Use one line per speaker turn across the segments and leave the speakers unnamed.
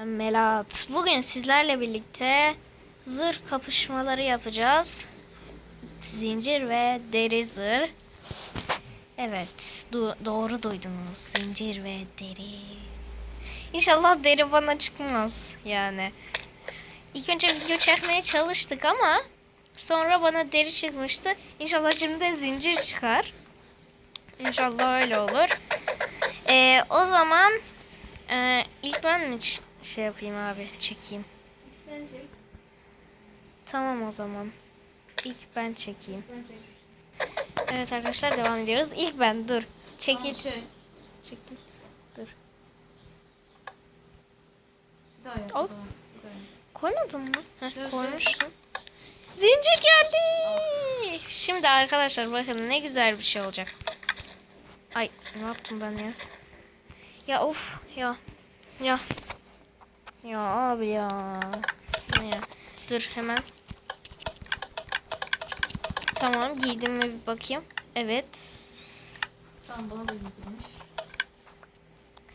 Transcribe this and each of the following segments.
Melat. Bugün sizlerle birlikte zırh kapışmaları yapacağız. Zincir ve deri zırh. Evet, du- doğru duydunuz. Zincir ve deri. İnşallah deri bana çıkmaz yani. İlk önce video çekmeye çalıştık ama sonra bana deri çıkmıştı. İnşallah şimdi de zincir çıkar. İnşallah öyle olur. Ee, o zaman ee, ilk ben mi şey yapayım abi çekeyim.
Sen çek.
Tamam o zaman. İlk ben çekeyim.
Ben çek.
Evet arkadaşlar devam ediyoruz. İlk ben dur. Çekil.
Tamam, şey.
Çekil. Dur.
Daha.
Koymadın mı? Heh,
Dur, dur.
koymuşsun. Zincir geldi. Şimdi arkadaşlar bakın ne güzel bir şey olacak. Ay ne yaptım ben ya? Ya of ya. Ya. Ya abi ya. Ya. Dur hemen. Tamam giydim mi bir bakayım. Evet.
Tamam bana da giydirmiş.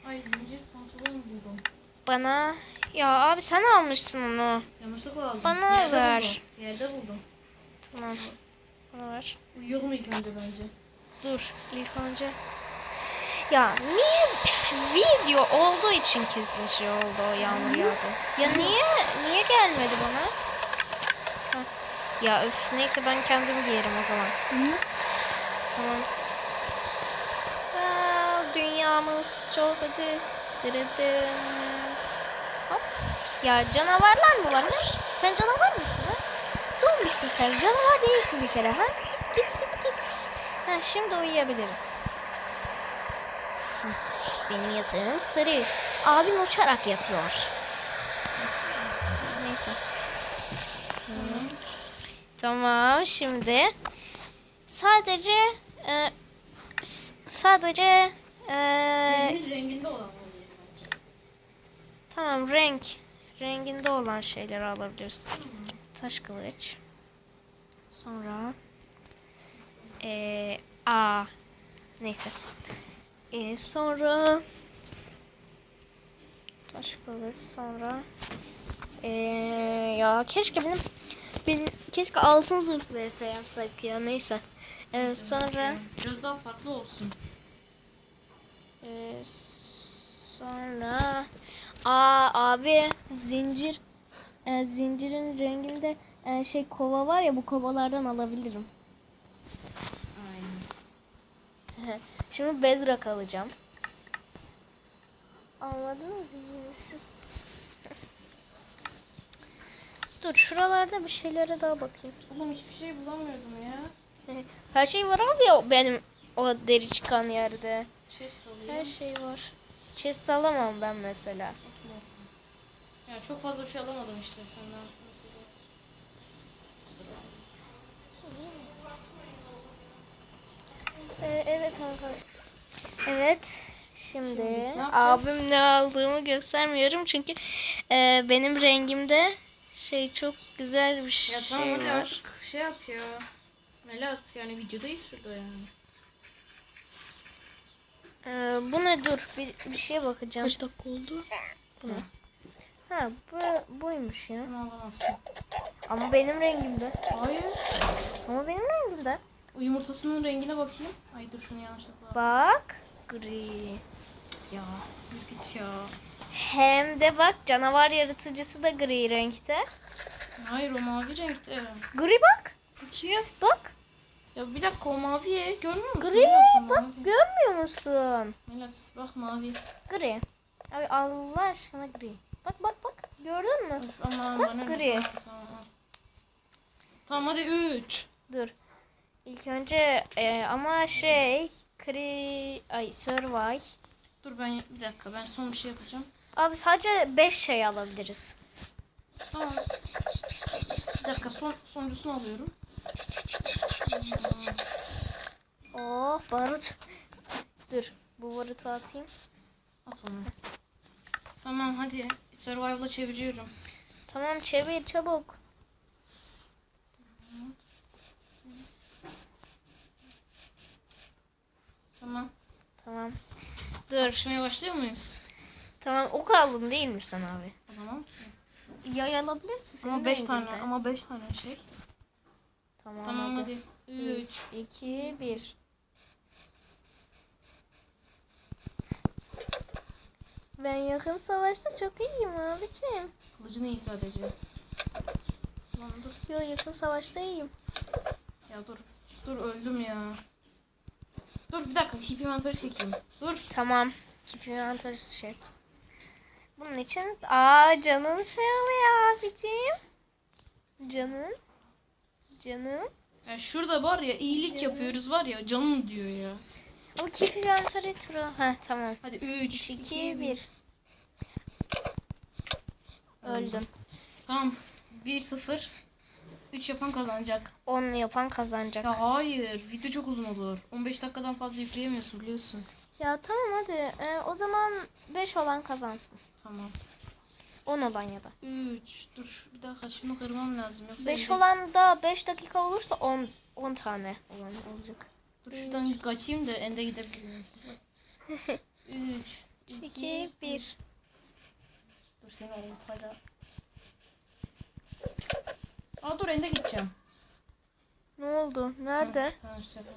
Ay zincir pantolon buldum.
Bana ya abi sen almışsın onu.
Yanlışlıkla aldım.
Bana
Yerde
ver.
Buldum. Yerde buldum.
Tamam. Bana ver.
Uyuyalım ilk önce bence.
Dur ilk önce. Ya niye video olduğu için kesin şey oldu o yağmur yağdı. Ya niye niye gelmedi bana? Heh. Ya öf neyse ben kendim giyerim o zaman. Tamam. Aa, dünyamız çok hadi. Dırıdı. Hop. Ya canavarlar mı var ne? Sen canavar mısın ha? Zombisin sen. Canavar değilsin bir kere ha? Git git git. Ha, şimdi uyuyabiliriz. Benim yatağım sarı. Abim uçarak yatıyor. Neyse.
Tamam.
Tamam şimdi sadece e, sadece e,
Rengin renginde olan
tamam renk renginde olan şeyleri alabilirsin. Taş kılıç. Sonra e, a neyse. E, sonra taş kılıç sonra e, ya keşke benim benim keşke altın zırh vs yapsak ya neyse. E, sonra
Biraz daha farklı olsun.
Ee, sonra aa abi zincir e, zincirin renginde e, şey kova var ya bu kovalardan alabilirim. Şimdi bedrock alacağım. Anladınız mı siz? Dur şuralarda bir şeylere daha bakayım.
Oğlum hiçbir şey bulamıyordum ya.
Her şey var abi ya benim o deri çıkan yerde.
Chest
Her şey var. Chest alamam ben mesela.
Ya çok fazla bir şey alamadım işte senden. Mesela.
Ee, evet arkadaşlar. Evet. Şimdi,
Şimdi
abim ne aldığımı göstermiyorum çünkü e, benim rengimde şey çok güzel bir şey
Ya tamam hadi
var.
artık şey yap ya. Melat yani videodayız şurada yani.
Ee, bu ne dur bir, bir şeye bakacağım.
dakika oldu?
Bu ne? Ha bu, buymuş ya. Ama benim rengimde.
Hayır.
Ama benim rengimde.
Yumurtasının rengine bakayım. Ay dur şunu yanlışlıkla.
Bak gri.
Ya bir git ya.
Hem de bak canavar yaratıcısı da gri renkte.
Hayır o mavi renkte.
Gri bak.
Bakayım.
Bak.
Ya bir dakika o mavi görmüyor musun?
Gri bak
mavi.
görmüyor musun?
Melat bak mavi.
Gri. Abi Allah aşkına gri. Bak bak bak. Gördün mü?
Aman
Bak, gri.
Tamam, Tamam. Tamam hadi 3.
Dur. İlk önce e, ama şey kri ay survive.
Dur ben bir dakika ben son bir şey yapacağım.
Abi sadece 5 şey alabiliriz.
Tamam. Bir dakika son sonuncusunu alıyorum.
Oh barut. Dur. Bu barutu atayım.
At onu. Tamam hadi survival'a çeviriyorum.
Tamam çevir çabuk.
Tamam.
Tamam. Dur.
Kapışmaya başlıyor muyuz?
Tamam ok aldın değil mi sen abi?
Tamam.
Yay alabilirsin. senin
Ama 5 tane ama 5 tane şey.
Tamam,
Tamam
hadi.
hadi. 3
3, 2, 1. Ben yakın savaşta çok iyiyim abicim.
Kılıcın iyi sadece. Lan dur.
Yo yakın savaşta iyiyim.
Ya dur. Dur öldüm ya. Dur bir dakika. Hip inventörü çekeyim. Dur.
Tamam. Keep inventory şey. Bunun için aa canın oluyor abicim. Canın. Canın.
Ya şurada var ya iyilik yapıyoruz var ya canım diyor ya.
O keep inventory turu. Ha tamam.
Hadi 3
3, 2, 1. Öldüm.
Tamam. 1 0 3 yapan kazanacak.
10 yapan kazanacak. Ya,
Ya hayır, video çok uzun olur. 15 dakikadan fazla yükleyemiyorsun biliyorsun.
tamam hadi. Ee, o zaman 5 olan kazansın.
Tamam.
10 olan ya da.
3 dur bir dakika şunu kırmam lazım yoksa
5
elde-
olan da 5 dakika olursa 10 10 tane olan olacak.
Dur şuradan kaçayım da ende gidebilirim. 3
2 1.
Dur seni hala. Aa dur ende gideceğim.
Ne oldu? Nerede?
Tamam şaka.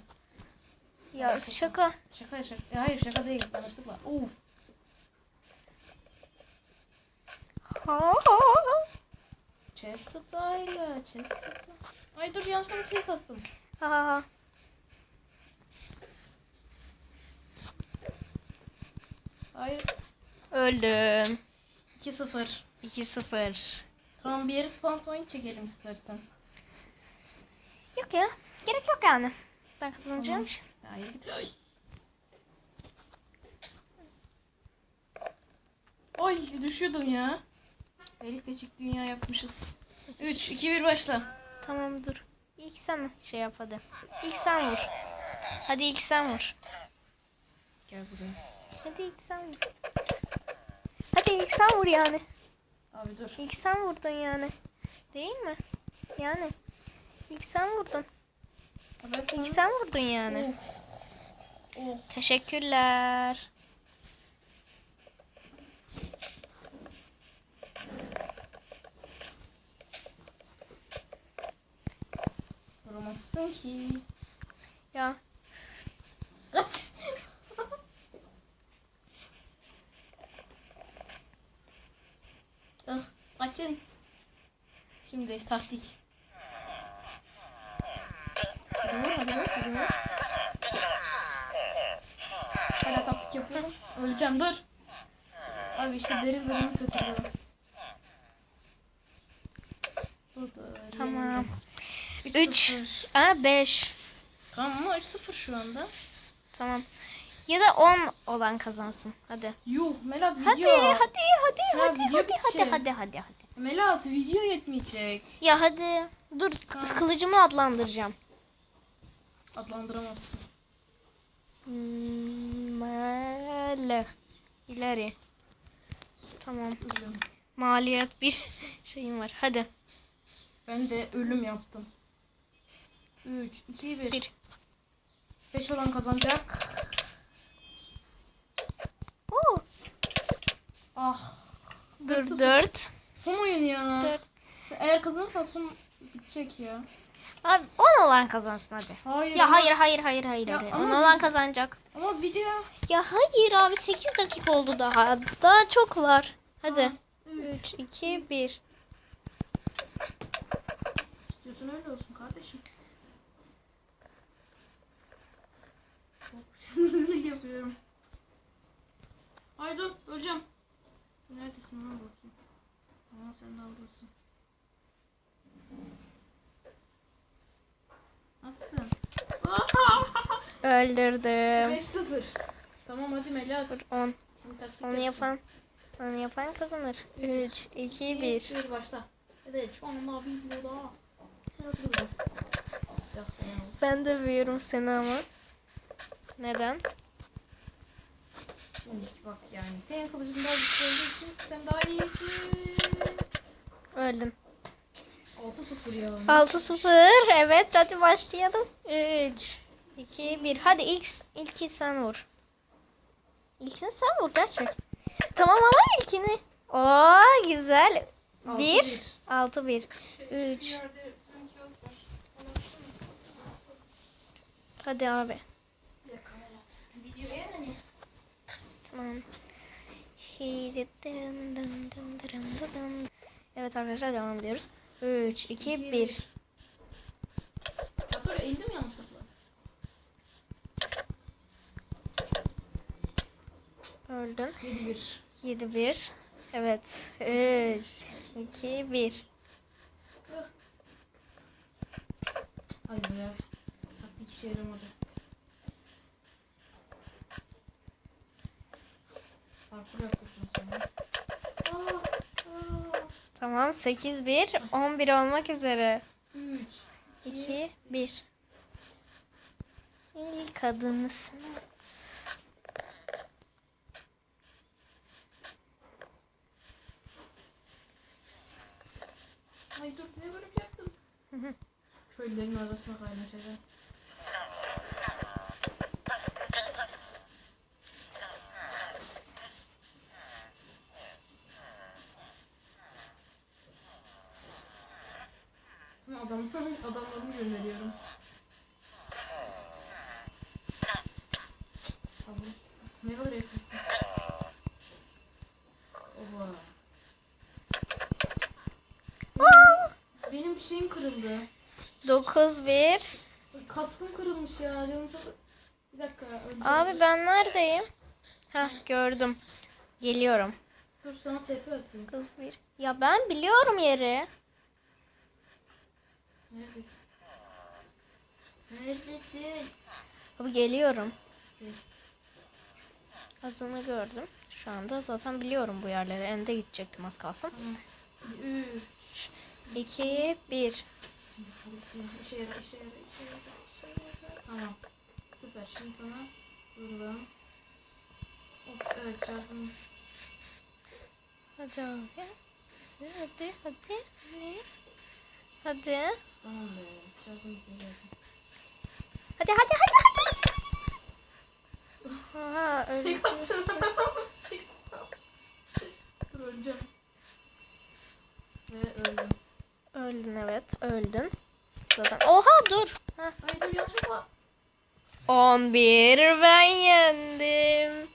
Ya şaka.
Şaka ya şaka. Ya hayır şaka değil yanlışlıkla. Uf. Chest style, chest. Ay dur yanlışlıkla chest astım.
Ha ha ha.
Hayır.
Öldüm.
2-0.
2-0.
Tamam bir yere spawn point çekelim istersen.
Yok ya. Gerek yok yani. Ben kazanacağım.
Hayır git. Ay. Ay düşüyordum ya. Elik de çift dünya yapmışız. 3, 2, 1 başla.
Tamam dur. İlk sen şey yap hadi. İlk sen vur. Hadi ilk sen vur.
Gel buraya.
Hadi ilk sen vur. Hadi ilk sen vur yani.
Abi dur.
İlk sen vurdun yani. Değil mi? Yani. İlk sen vurdun.
Abi
İlk sen vurdun yani.
Oh.
Teşekkürler.
Vuramazsın ki.
Ya
Kaç. Ah, Kaçın. Şimdi taktik. Hadi hadi vur, hadi vur. Hala taktik yapıyorum. Öleceğim, dur. Abi işte deri zırhını kötülüyorum.
Tamam.
3
Üç. Aa 5.
Tamam ama 3-0 şu anda.
Tamam. Ya da 10 olan kazansın. Hadi.
Yuh Melat
Hadi
video.
hadi hadi hadi hadi hadi
bitecek.
hadi hadi hadi.
Melat video yetmeyecek.
Ya hadi. Dur
Tamam.
kılıcımı adlandıracağım.
Adlandıramazsın.
Hmm, Mele. İleri. Tamam.
Üzgünüm.
Maliyet bir şeyim var. Hadi.
Ben de ölüm yaptım. 3, 2, 1.
Bir.
5 olan kazanacak.
Oo.
Ah.
Dur
Dört sıfır.
4.
Son oyun ya.
Dört.
Eğer kazanırsan son bitecek ya.
Abi 10 olan kazansın hadi.
Hayır.
Ya
ama-
hayır hayır hayır hayır.
Ya
hayır.
ama
10 olan
biz-
kazanacak.
Ama video.
Ya hayır abi 8 dakika oldu daha. Daha çok var. Hadi.
Tamam.
3 2 1.
İstiyorsan öyle olsun kardeşim. Şimdi yapıyorum. Ay dur öleceğim. Neredesin lan bakayım. Tamam sen de oradasın. Nasılsın?
Öldürdüm.
5-0. Tamam hadi Melat.
10.
Şimdi taktik
Onu yapan onu yapan kazanır. 3 2 1.
Bir başla. Evet şu videoda. Bir dakika ya.
Ben de büyüyorum seni ama. Neden?
Şimdi bak yani senin kılıcın daha güçlü olduğu için sen daha iyisin.
Öldüm.
6-0 ya.
6-0. Evet hadi başlayalım. 3 2 1. Hadi ilk ilk sen vur. İlkini sen vur gerçek. Tamam ama ilkini. Oo güzel.
Altı
1
bir.
6 1 3
Yerde bir kağıt var. Ona bakar mısın?
Hadi abi.
Bir dakika Berat. Videoya hani.
Tamam. Evet arkadaşlar devam ediyoruz. 3 2
İki,
1
Ya dur eğildim yanlışlıkla.
Öldün.
7-1.
7 1 Evet. 3 2 1
Hayır be. Taktik işe yaramadı. Parkur yapıyorsun sen. Aa, aa.
Tamam 8 1 11 olmak üzere.
3.
2 1 İlk adını sen at.
Ay dur ne böyle yaptım? Köylülerin arasına kaynaşacak. Sana adam, Tamam. Ne kadar yakınsın? Oba. Benim bir şeyim kırıldı.
9 1
Ay, Kaskım kırılmış ya. Canım çok... Bir dakika. öldüm.
Abi ben neredeyim? Heh gördüm. Geliyorum.
Dur sana TP atayım.
Kız bir. Ya ben biliyorum yeri.
Neredesin? Neredesin?
Abi geliyorum.
Gel.
Adını gördüm. Şu anda zaten biliyorum bu yerleri. Ende gidecektim az kalsın.
Üç.
2 1
Şimdi polisiye. İşe yarar, işe yarar, işe yarar, işe yarar. Tamam. Süper. Şimdi sana buradan. Of, evet şartım.
Hadi abi. Hadi hadi hadi. Hadi.
Tamam be. Bitti zaten.
Hadi hadi hadi hadi. Aha öyle.
Öleceğim. Ve öldüm.
Öldün evet. Öldün. Zaten. Oha dur. Heh.
Ay dur yanlışlıkla.
11 ben yendim.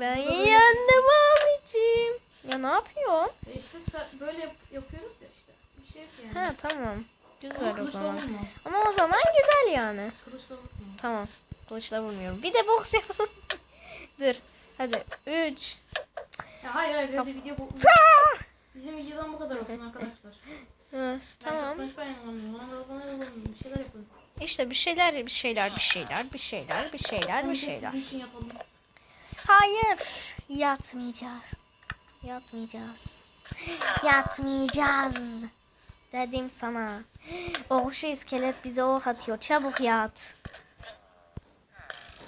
Ben yendim abicim. Ya ne yapıyorsun?
E işte böyle yap- yapıyoruz ya işte. Bir şey yok yani.
Ha tamam. Güzel
Ama
o zaman.
vurma.
Ama o zaman güzel yani.
Kılıçla vurma.
Tamam. Kılıçla vurmuyorum. Bir de boks yapalım. Dur. Hadi. 3.
Ya hayır hayır hadi video bu. Bizim videodan bu kadar olsun arkadaşlar.
Tamam.
Bir şeyler.
İşte bir şeyler, bir şeyler, bir şeyler, bir şeyler, bir şeyler, bir şeyler.
Sizin için yapalım.
Hayır. Yatmayacağız. Yatmayacağız. Yatmayacağız. Dedim sana. Oh şu iskelet bize oh atıyor. Çabuk yat.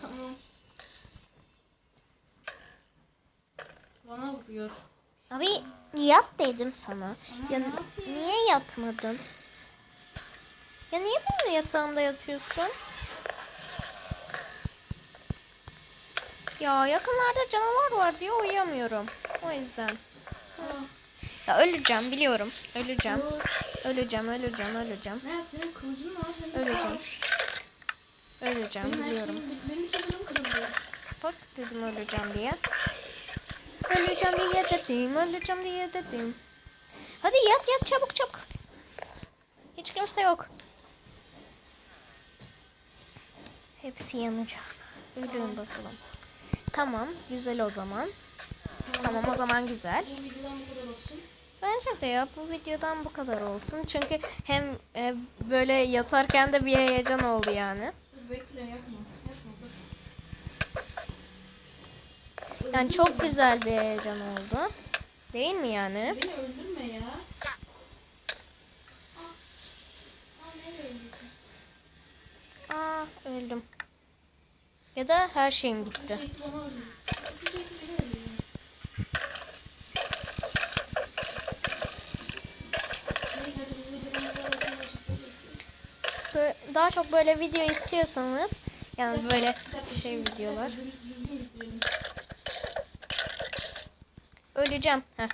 Tamam. Bana vuruyor.
Abi yat dedim sana.
Ama
Ya
ne
niye yatmadın? Ya niye böyle yatağında yatıyorsun? Ya yakınlarda canavar var diye uyuyamıyorum. O yüzden.
Aa,
Ya öleceğim biliyorum. Öleceğim. Öleceğim, öleceğim, öleceğim.
Ne senin kılıcın var.
Öleceğim. Öleceğim biliyorum. Bak dedim öleceğim diye. Öleceğim diye dedim, öleceğim diye dedim. Hadi yat yat çabuk çabuk. Hiç kimse yok. Hepsi yanacak. Ölün bakalım. Tamam, güzel o zaman. Tamam o zaman güzel. Bence de ya bu videodan bu kadar olsun. Çünkü hem e, böyle yatarken de bir heyecan oldu yani.
Bekle yapma.
Yani çok güzel bir heyecan oldu. Değil mi yani?
Beni öldürme ya. Aa? Aa
öldüm. Ya da her şeyim gitti.
şeysi bana öldürdü. Bu şeysi beni öldürdü. Neyse hadi bu videodan bu kadar olsun.
Böyle- Daha çok böyle video istiyorsanız yani böyle şey videolar. Öleceğim. Heh.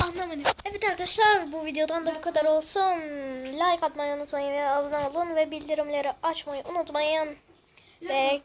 Anlamadım. Evet arkadaşlar bu videodan da bu kadar olsun. Like atmayı unutmayın ve abone olun ve bildirimleri açmayı unutmayın. Ve